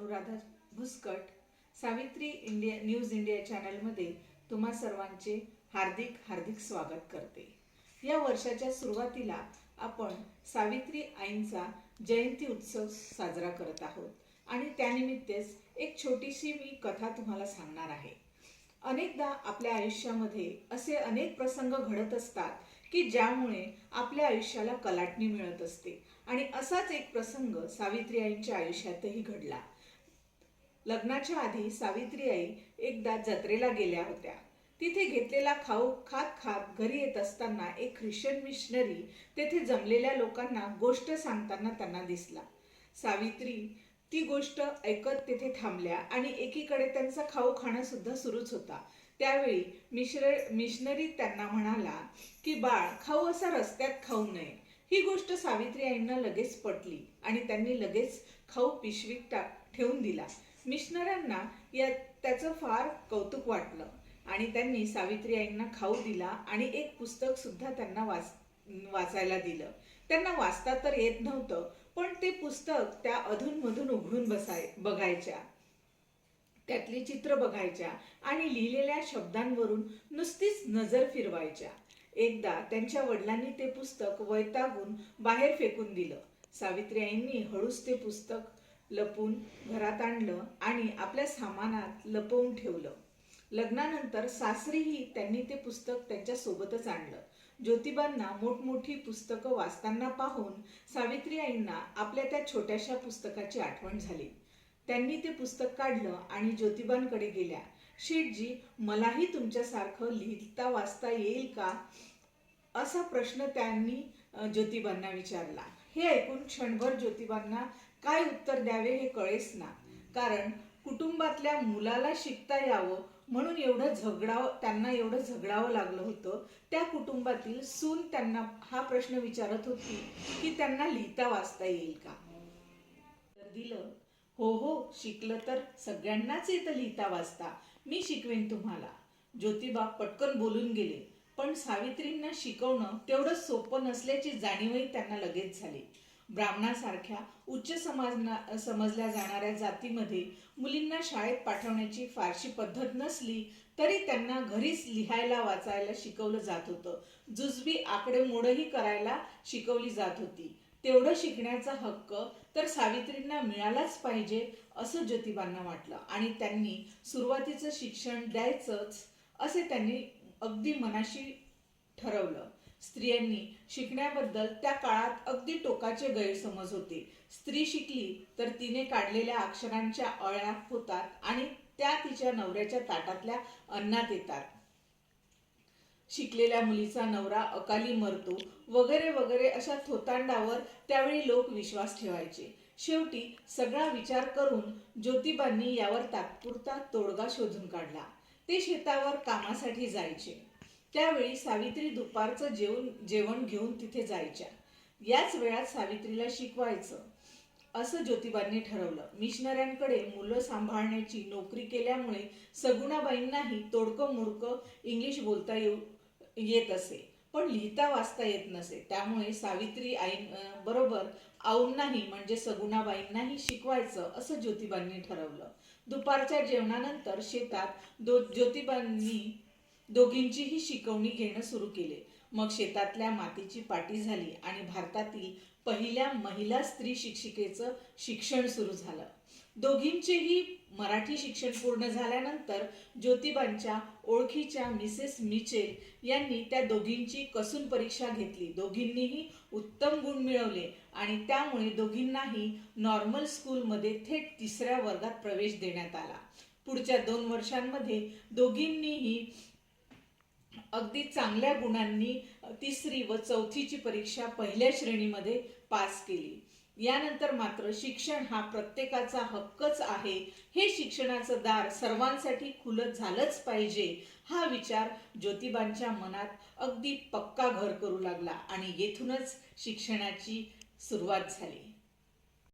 Anuradha Bhuskat Savitri India news India चॅनलमध्ये तुम्हा सर्वांचे हार्दिक हार्दिक स्वागत करते. या वर्षाच्या सुरुवातीला आपण सावित्री आईंचा जयंती उत्सव साजरा करत आहोत आणि त्यानिमित्तच एक छोटीशी मी कथा तुम्हाला सांगणार आहे. अनेकदा आपल्या आयुष्यामध्ये असे अनेक प्रसंग घडत असतात की ज्यामुळे आपल्या आयुष्याला कलाटणी मिळत असते आणि असाच एक प्रसंग सावित्री आईंच्या आयुष्यातही घडला. लग्नाच्या आधी सावित्री आई एकदा जत्रेला गेल्या होत्या. तिथे घेतलेला खाऊ खात खात घरी येत असताना एक ख्रिश्चन मिशनरी तेथे जमलेल्या लोकांना गोष्ट सांगताना त्यांना दिसला. सावित्री ती गोष्ट ऐकत तेथे थांबल्या आणि एकीकडे त्यांचा खाऊ खाणं सुद्धा सुरूच होता. त्यावेळी मिश्र मिशनरी त्यांना म्हणाला की बाळ खाऊ असा रस्त्यात खाऊ नये. ही गोष्ट सावित्री आईंना लगेच पटली आणि त्यांनी लगेच खाऊ पिशवीत टाक ठेवून दिला. मिशनऱ्यांना या त्याचं फार कौतुक वाटलं. आणि त्यांनी सावित्री आईंना खाऊ दिला आणि एक पुस्तक सुद्धा त्यांना वाच वाचायला दिलं. त्यांना वाचता तर येत नव्हतं पण ते पुस्तक त्या अधूनमधून उघडून बसाय बघायच्या. त्यातली चित्र बघायच्या आणि लिहिलेल्या शब्दांवरून नुसतीच नजर फिरवायच्या. एकदा त्यांच्या वडिलांनी ते पुस्तक वैतागून बाहेर फेकून दिलं. सावित्री आईंनी हळूच ते पुस्तक लपून घरात आणलं आणि आपल्या सामानात लपवून ठेवलं. लग्नानंतर सासरीही त्यांनी ते पुस्तक त्यांच्या सोबतच आणलं. ज्योतिबांना मोठमोठी पुस्तकं वाचताना पाहून सावित्री आईंना आपल्या त्या छोट्याशा पुस्तकाची आठवण झाली. त्यांनी ते पुस्तक काढलं आणि ज्योतिबांकडे गेल्या. शेठजी मलाही तुमच्यासारखं लिहिता वाचता येईल का? असा प्रश्न त्यांनी ज्योतिबांना विचारला. हे ऐकून क्षणभर ज्योतिबांना काय उत्तर द्यावे हे कळेच ना. कारण कुटुंबातल्या मुलाला शिकता यावं म्हणून एवढं झगडावं त्यांना एवढं झगडावं लागलं होतं. त्या कुटुंबातील सून त्यांना हा प्रश्न विचारत होती की त्यांना लिहिता वाचता येईल का? तर दिलं हो हो शिकलं तर सगळ्यांनाच येतं लिहिता वाचता. मी शिकवेन तुम्हाला. ज्योतिबा पटकन बोलून गेले. पण सावित्रींना शिकवणं तेवढं सोपं नसल्याची जाणीवही त्यांना लगेच झाली. ब्राह्मणासारख्या उच्च समाजना समजल्या जाणाऱ्या जातीमध्ये मुलींना शाळेत पाठवण्याची फारशी पद्धत नसली तरी त्यांना घरीच लिहायला वाचायला शिकवलं जात होतं. जुजबी आकडेमोडही करायला शिकवली जात होती. तेवढं शिकण्याचा हक्क तर सावित्रींना मिळालाच पाहिजे असं ज्योतिबांना वाटलं. आणि त्यांनी सुरुवातीचं शिक्षण द्यायचंच असे त्यांनी अगदी मनाशी ठरवलं. स्त्रियांनी शिकण्याबद्दल त्या काळात अगदी टोकाचे गैरसमज होते. स्त्री शिकली तर तिने काढलेल्या अक्षरांच्या अळ्या होतात आणि त्या तिच्या नवऱ्याच्या ताटातल्या अन्नात येतात. शिकलेल्या मुलीचा नवरा अकाली मरतो वगैरे वगैरे अशा थोतांडावर त्यावेळी लोक विश्वास ठेवायचे. शेवटी सगळा विचार करून ज्योतिबांनी यावर तात्पुरता तोडगा शोधून काढला. ते शेतावर कामासाठी जायचे. त्यावेळी सावित्री दुपारचं जेवण जेवण घेऊन तिथे जायच्या. याच वेळात सावित्रीला शिकवायचं. असं ज्योतिबांनी ठरवलं. मिशनऱ्यांकडे मुलं सांभाळण्याची नोकरी केल्यामुळे सगुणाबाईंनाही तोडकं मोडकं इंग्लिश बोलता येऊ येत असे. पण लिहिता वाचता येत नसे. त्यामुळे सावित्री आई बरोबर आऊंनाही म्हणजे सगुणाबाईंनाही शिकवायचं असं ज्योतिबांनी ठरवलं. दुपारच्या जेवणानंतर शेतात दो ज्योतिबांनी दोघींचीही शिकवणी घेणं सुरू केले. मग शेतातल्या मातीची पाटी झाली आणि भारतातील पहिल्या महिला स्त्री शिक्षिकेचं शिक्षण सुरू झालं. दोघींचेही मराठी शिक्षण पूर्ण झाल्यानंतर ज्योतिबांच्या ओळखीच्या मिसेस मिचेल यांनी त्या दोघींची कसून परीक्षा घेतली. दोघींनीही उत्तम गुण मिळवले आणि त्यामुळे दोघींनाही नॉर्मल स्कूलमध्ये थेट तिसऱ्या वर्गात प्रवेश देण्यात आला. पुढच्या दोन वर्षांमध्ये दोघींनीही अगदी चांगल्या गुणांनी तिसरी व चौथीची परीक्षा पहिल्या श्रेणीमध्ये पास केली. यानंतर मात्र शिक्षण हा प्रत्येकाचा हक्कच आहे. हे शिक्षणाचं दार सर्वांसाठी खुलं झालंच पाहिजे हा विचार ज्योतिबांच्या मनात अगदी पक्का घर करू लागला आणि येथूनच शिक्षणाची सुरुवात झाली.